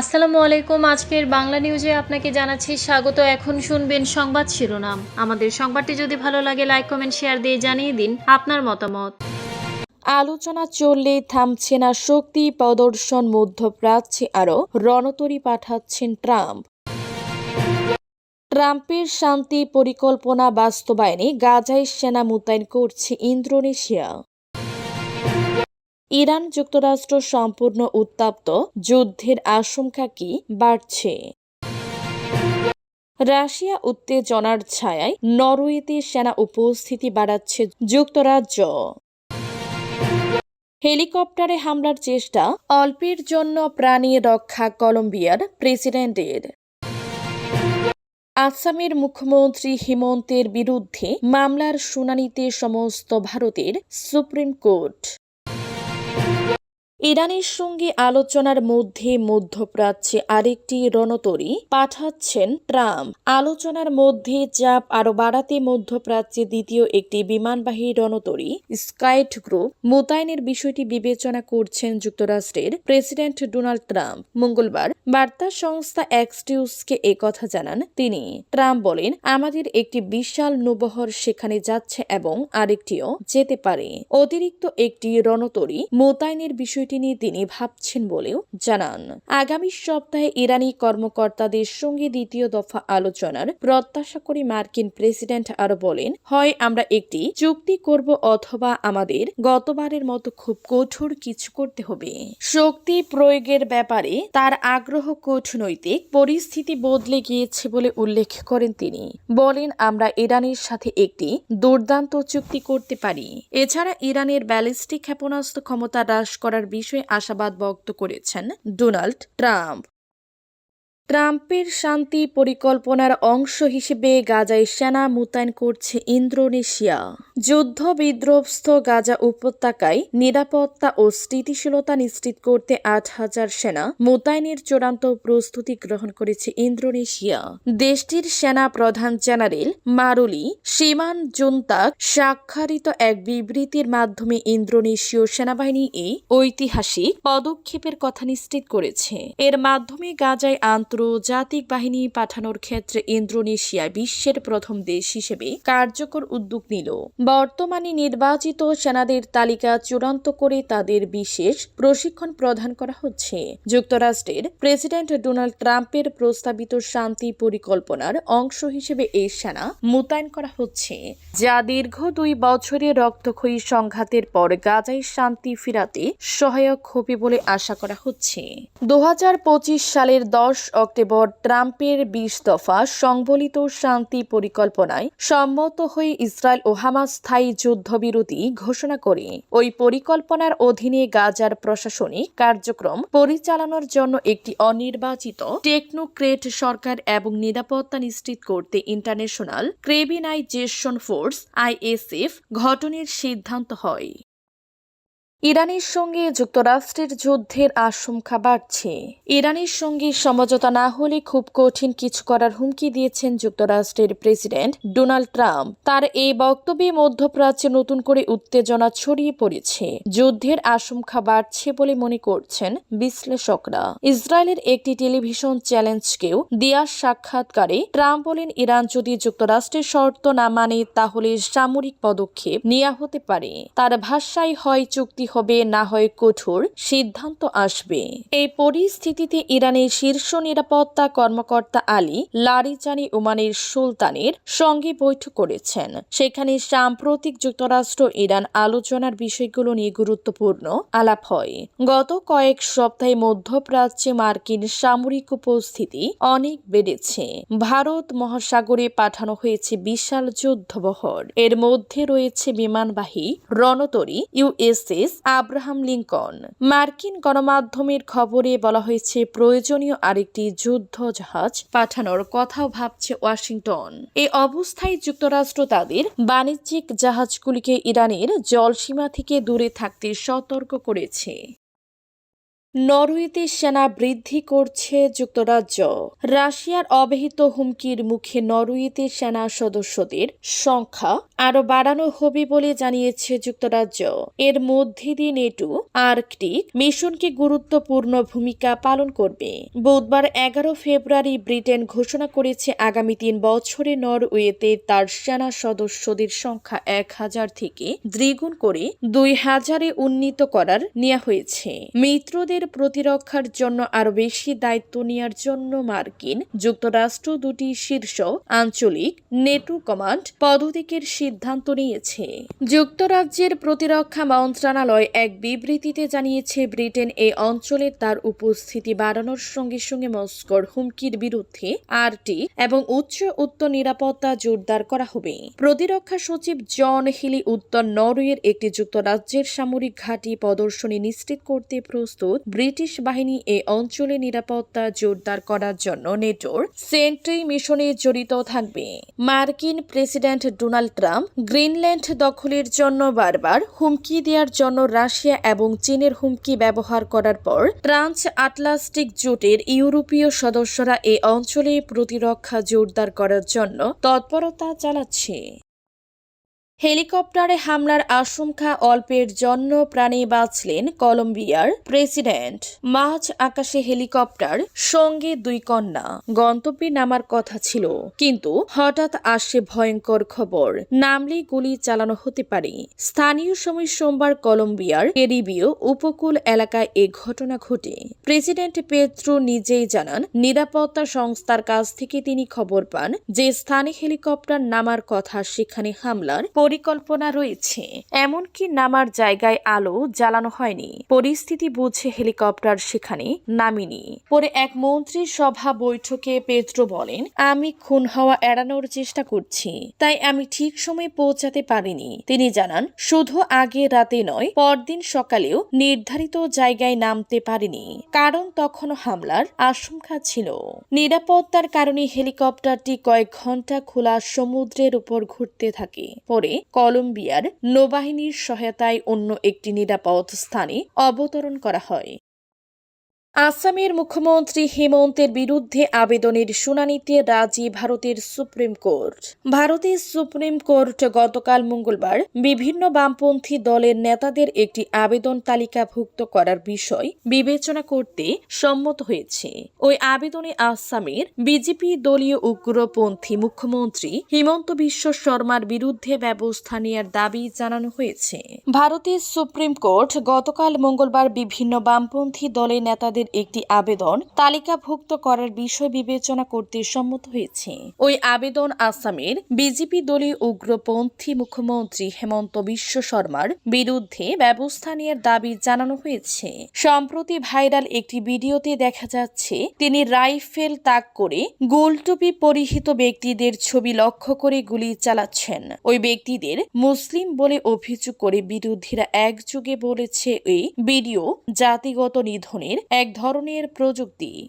আসসালামু আলাইকুম। আজকের বাংলা নিউজে আপনাকে জানাচ্ছি স্বাগত। এখন শুনবেন সংবাদ শিরোনাম। আমাদের সংবাদটি যদি ভালো লাগে, লাইক, কমেন্ট, শেয়ার দিয়ে জানিয়ে দিন আপনার মতামত। আলোচনা চললে থামছে না শক্তি, প্রদর্শন মধ্যপ্রাচ্যে আরও রণতরী পাঠাচ্ছেন ট্রাম্প। ট্রাম্পের শান্তি পরিকল্পনা বাস্তবায়নে গাজায় সেনা মোতায়েন করছে ইন্দোনেশিয়া। ইরান যুক্তরাষ্ট্র সম্পূর্ণ উত্তাপ্ত, যুদ্ধের আশঙ্কা কি বাড়ছে? রাশিয়া উত্তেজনার ছায়ায় নরওয়েতে সেনা উপস্থিতি বাড়াচ্ছে যুক্তরাজ্য। হেলিকপ্টারে হামলার চেষ্টা, অল্পের জন্য প্রাণী রক্ষা কলম্বিয়ার প্রেসিডেন্টের। আসামের মুখ্যমন্ত্রী হিমন্তের বিরুদ্ধে মামলার শুনানিতে সমস্ত ভারতের সুপ্রিম কোর্ট। ইরানের সঙ্গে আলোচনার মধ্যে মধ্যপ্রাচ্যে আরেকটি রণতরী পাঠাচ্ছেন ট্রাম্প। আলোচনার মধ্যে চাপ আরও বাড়াতে মধ্যপ্রাচ্যে দ্বিতীয় একটি বিমানবাহী রণতরী স্কাইট গ্রুপ মোতায়েনের বিষয়টি বিবেচনা করছেন যুক্তরাষ্ট্রের প্রেসিডেন্ট ডোনাল্ড ট্রাম্প। মঙ্গলবার বার্তা সংস্থা এক্সটিউসকে কথা জানান তিনি। ট্রাম্প বলেন, আমাদের একটি বিশাল নৌবহর সেখানে যাচ্ছে এবং আরেকটিও যেতে পারে। অতিরিক্ত একটি রণতরী মোতায়েনের বিষয়টি নিয়ে তিনি ভাবছেন বলেও জানান। আগামী সপ্তাহে ইরানি কর্মকর্তাদের সঙ্গে দ্বিতীয় দফা আলোচনার প্রত্যাশা করে মার্কিন প্রেসিডেন্ট আরও বলেন, হয় আমরা একটি চুক্তি করব অথবা আমাদের গতবারের মতো খুব কঠোর কিছু করতে হবে। শক্তি প্রয়োগের ব্যাপারে তার আগ্রহ কূটনৈতিক পরিস্থিতি বদলে গিয়েছে বলে উল্লেখ করেন তিনি। বলেন, আমরা ইরানের সাথে একটি দুর্দান্ত চুক্তি করতে পারি। এছাড়া ইরানের ব্যালিস্টিক ক্ষেপণাস্ত্র ক্ষমতা হ্রাস করার বিষয়ে আশাবাদ ব্যক্ত করেছেন ডোনাল্ড ট্রাম্প। ট্রাম্পের শান্তি পরিকল্পনার অংশ হিসেবে গাজায় সেনা মোতায়েন করছে ইন্দোনেশিয়া। যুদ্ধ বিধ্বস্ত গাজা উপত্যকায় নিরাপত্তা ও স্থিতিশীলতা নিশ্চিত করতে আট হাজার সেনা মোতায়েনের চূড়ান্ত প্রস্তুতি গ্রহণ করেছে ইন্দোনেশিয়া। দেশটির সেনা প্রধান জেনারেল মারুলি সীমান জুন্তাক স্বাক্ষরিত এক বিবৃতির মাধ্যমে ইন্দোনেশীয় সেনাবাহিনী এই ঐতিহাসিক পদক্ষেপের কথা নিশ্চিত করেছে। এর মাধ্যমে গাজায় আন্তর্জাতিক বাহিনী পাঠানোর ক্ষেত্রে ইন্দোনেশিয়া বিশ্বের প্রথম দেশ হিসেবে কার্যকর উদ্যোগ নিল। বর্তমানে নির্বাচিত সেনাদের তালিকা চূড়ান্ত করে তাদের বিশেষ প্রশিক্ষণ প্রদান করা হচ্ছে। যুক্তরাষ্ট্রের প্রেসিডেন্ট ডোনাল্ড ট্রাম্পের প্রস্তাবিত শান্তি পরিকল্পনার অংশ হিসেবে এই সেনা মোতায়েন করা হচ্ছে। যা দীর্ঘ দুই বছরের রক্তক্ষয়ী সংঘাতের পর গাজায় শান্তি ফিরাতে সহায়ক হবে বলে আশা করা হচ্ছে। দু হাজার পঁচিশ সালের দশ অক্টোবর ট্রাম্পের বিশ দফা সংবলিত শান্তি পরিকল্পনায় সম্মত হয়ে ইসরায়েল ও হামাস স্থায়ী যুদ্ধবিরতি ঘোষণা করে। ওই পরিকল্পনার অধীনে গাজার প্রশাসনিক কার্যক্রম পরিচালনার জন্য একটি অনির্বাচিত টেকনোক্রেট সরকার এবং নিরাপত্তা নিশ্চিত করতে ইন্টারন্যাশনাল ক্রেবিনাইজেশন ফোর্স আইএসএফ গঠনের সিদ্ধান্ত হয়। ইরানের সঙ্গে যুক্তরাষ্ট্রের যুদ্ধের আশঙ্কা বাড়ছে। ইরানের সঙ্গে সমঝোতা না হলে খুব কঠিন কিছু করার হুমকি দিয়েছেন যুক্তরাষ্ট্রের প্রেসিডেন্ট ডোনাল্ড ট্রাম্প। তার এই বক্তব্যে মধ্যপ্রাচ্যে নতুন করে উত্তেজনা ছড়িয়ে পড়েছে। যুদ্ধের আশঙ্কা বাড়ছে বলে মনে করছেন বিশ্লেষকরা। ইসরায়েলের একটি টেলিভিশন চ্যালেঞ্জকেও দেওয়া সাক্ষাৎকারে ট্রাম্প বলেন, ইরান যদি যুক্তরাষ্ট্রের শর্ত না মানে তাহলে সামরিক পদক্ষেপ নেওয়া হতে পারে। তার ভাষায় হয়, চুক্তি হবে, না হয় কঠোর সিদ্ধান্ত আসবে। এই পরিস্থিতিতে ইরানের শীর্ষ নিরাপত্তা কর্মকর্তা আলী লারিজানি ওমানের সুলতানের সঙ্গে বৈঠক করেছেন। সেখানে সাম্প্রতিক যুক্তরাষ্ট্র ইরান আলোচনার বিষয়গুলো নিয়ে গুরুত্বপূর্ণ আলাপ হয়। গত কয়েক সপ্তাহে মধ্যপ্রাচ্যে মার্কিন সামরিক উপস্থিতি অনেক বেড়েছে। ভারত মহাসাগরে পাঠানো হয়েছে বিশাল যুদ্ধবহর এর মধ্যে রয়েছে বিমানবাহী রণতরী ইউএসএস আব্রাহাম লিঙ্কন। মার্কিন গণমাধ্যমের খবরে বলা হয়েছে, প্রয়োজনীয় আরেকটি যুদ্ধ জাহাজ পাঠানোর কথাও ভাবছে ওয়াশিংটন। এ অবস্থায় যুক্তরাষ্ট্র তাদের বাণিজ্যিক জাহাজগুলিকে ইরানের জলসীমা থেকে দূরে থাকতে সতর্ক করেছে। নরওয়েতে সেনা বৃদ্ধি করছে যুক্তরাজ্য। রাশিয়ার অবহিত হুমকির মুখে নরওয়েতে সেনা সদস্যদের সংখ্যা আরও বাড়ানো হবে বলে জানিয়েছে যুক্তরাজ্য। এর মধ্যে দিয়ে নেটো আর্কটিক মিশনকে গুরুত্বপূর্ণ ভূমিকা পালন করবে। বুধবার এগারো ফেব্রুয়ারি ব্রিটেন ঘোষণা করেছে আগামী তিন বছরে নরওয়েতে তার সেনা সদস্যদের সংখ্যা এক হাজার থেকে দ্বিগুণ করে দুই হাজারে উন্নীত করার নেওয়া হয়েছে। মিত্রদের প্রতিরক্ষার জন্য আরও বেশি দায়িত্ব নেওয়ার জন্য মার্কিন যুক্তরাষ্ট্র দুটি শীর্ষ আঞ্চলিক নেটো কমান্ড পদত্যাগের সিদ্ধান্ত নিয়েছে। যুক্তরাজ্যের প্রতিরক্ষা মন্ত্রণালয় এক বিবৃতিতে জানিয়েছে, ব্রিটেন এই অঞ্চলে তার উপস্থিতি বাড়ানোর সঙ্গে সঙ্গে মস্কোর হুমকির বিরুদ্ধে আরটি এবং উচ্চ উত্তর নিরাপত্তা জোরদার করা হবে। প্রতিরক্ষা সচিব জন হিলি উত্তর নরওয়ের একটি যুক্তরাজ্যের সামরিক ঘাঁটি প্রদর্শনী নিশ্চিত করতে প্রস্তুত ব্রিটিশ বাহিনী এ অঞ্চলে নিরাপত্তা জোরদার করার জন্য নেটোর সেন্ট্রি মিশনে জড়িত থাকবে। মার্কিন প্রেসিডেন্ট ডোনাল্ড ট্রাম্প গ্রিনল্যান্ড দখলের জন্য বারবার হুমকি দেওয়ার জন্য রাশিয়া এবং চীনের হুমকি ব্যবহার করার পর ট্রান্স আটলান্টিক জোটের ইউরোপীয় সদস্যরা এ অঞ্চলে প্রতিরক্ষা জোরদার করার জন্য তৎপরতা চালাচ্ছে। হেলিকপ্টারে হামলার আশঙ্কা, অল্পের জন্য প্রাণে বাঁচলেন কলম্বিয়ার প্রেসিডেন্ট। মাঝ আকাশে হেলিকপ্টার, সঙ্গে দুই কন্যা। গন্তব্যে নামার কথা ছিল, কিন্তু হঠাৎ আসে ভয়ঙ্কর খবর। নামলেই গুলি চালানো হতে পারে। স্থানীয় সময় সোমবার কলম্বিয়ার কেরিবীয় উপকূল এলাকায় এ ঘটনা ঘটে। প্রেসিডেন্ট পেত্রো নিজেই জানান, নিরাপত্তা সংস্থার কাছ থেকে তিনি খবর পান যে, স্থানে হেলিকপ্টার নামার কথা, সেখানে হামলার পরিকল্পনা রয়েছে। এমনকি নামার জায়গায় আলো জ্বালানো হয়নি। পরিস্থিতি বুঝে হেলিকপ্টার সেখানে নামিনি। পরে এক মন্ত্রী সভা বৈঠকে পেত্র বলেন, আমি খুন হওয়া এড়ানোর চেষ্টা করছি। তাই আমি ঠিক সময়ে পৌঁছাতে পারিনি। তিনি জানান, শুধু আগে রাতে নয়, পরদিন সকালেও নির্ধারিত জায়গায় নামতে পারিনি। কারণ তখনও হামলার আশঙ্কা ছিল। নিরাপত্তার কারণে হেলিকপ্টারটি কয়েক ঘণ্টা খোলা সমুদ্রের উপর ঘুরতে থাকে। পরে কলম্বিয়ার নৌবাহিনীর সহায়তায় অন্য একটি নিরাপদ স্থানে অবতরণ করা হয়। আসামের মুখ্যমন্ত্রী হেমন্তের বিরুদ্ধে আবেদনের শুনানিতে রাজি ভারতের সুপ্রিম কোর্ট। ভারতের সুপ্রিম কোর্ট গতকাল মঙ্গলবার বিভিন্ন বামপন্থী দলের নেতাদের একটি আবেদন তালিকাভুক্ত করার বিষয় বিবেচনা করতে সম্মত হয়েছে। ওই আবেদনে আসামের বিজেপি দলীয় উগ্রপন্থী মুখ্যমন্ত্রী হিমন্ত বিশ্ব শর্মার বিরুদ্ধে ব্যবস্থা নেওয়ার দাবি জানানো হয়েছে। ভারতের সুপ্রিম কোর্ট গতকাল মঙ্গলবার বিভিন্ন বামপন্থী দলের নেতাদের একটি আবেদন তালিকাভুক্ত করার বিষয় বিবেচনা করতে সম্মত হয়েছে। ওই আবেদন আসামের বিজেপি দলীয় উগ্রপন্থী মুখ্যমন্ত্রী হেমন্ত বিশ্ব শর্মার বিরুদ্ধে ব্যবস্থা নেওয়ার দাবি জানানো হয়েছে। সম্প্রতি ভাইরাল একটি ভিডিওতে দেখা যাচ্ছে, তিনি রাইফেল তাক করে গোলটুপি পরিহিত ব্যক্তিদের ছবি লক্ষ্য করে গুলি চালাচ্ছেন। ওই ব্যক্তিদের মুসলিম বলে অভিযোগ করে বিরোধীরা একযোগে বলেছে, এই ভিডিও জাতিগত নিধনের এক ধরনের প্রযুক্তি।